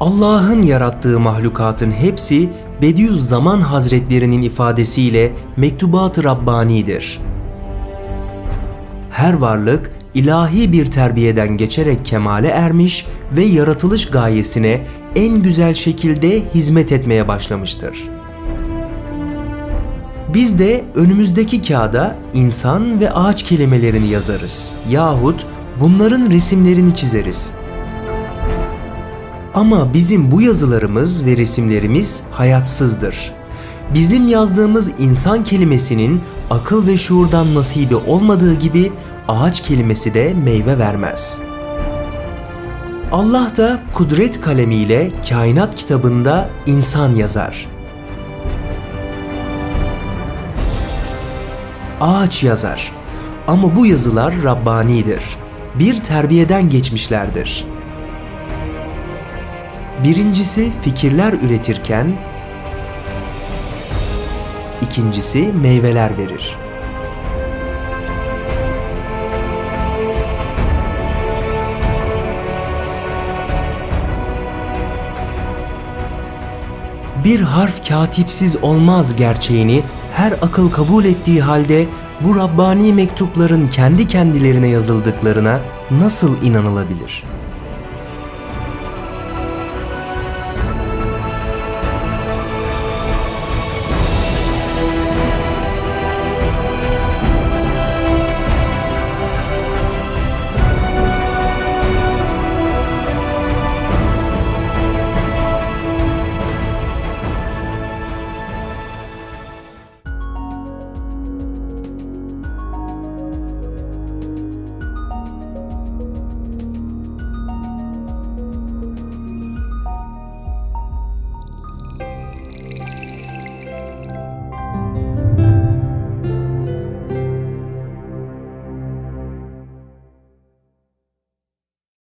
Allah'ın yarattığı mahlukatın hepsi Bediüzzaman Hazretlerinin ifadesiyle mektubat-ı Rabbani'dir. Her varlık ilahi bir terbiyeden geçerek kemale ermiş ve yaratılış gayesine en güzel şekilde hizmet etmeye başlamıştır. Biz de önümüzdeki kağıda insan ve ağaç kelimelerini yazarız yahut bunların resimlerini çizeriz. Ama bizim bu yazılarımız ve resimlerimiz hayatsızdır. Bizim yazdığımız insan kelimesinin akıl ve şuurdan nasibi olmadığı gibi ağaç kelimesi de meyve vermez. Allah da kudret kalemiyle kainat kitabında insan yazar. Ağaç yazar. Ama bu yazılar Rabbanidir. Bir terbiyeden geçmişlerdir. Birincisi fikirler üretirken, ikincisi meyveler verir. Bir harf katipsiz olmaz gerçeğini her akıl kabul ettiği halde bu Rabbani mektupların kendi kendilerine yazıldıklarına nasıl inanılabilir?''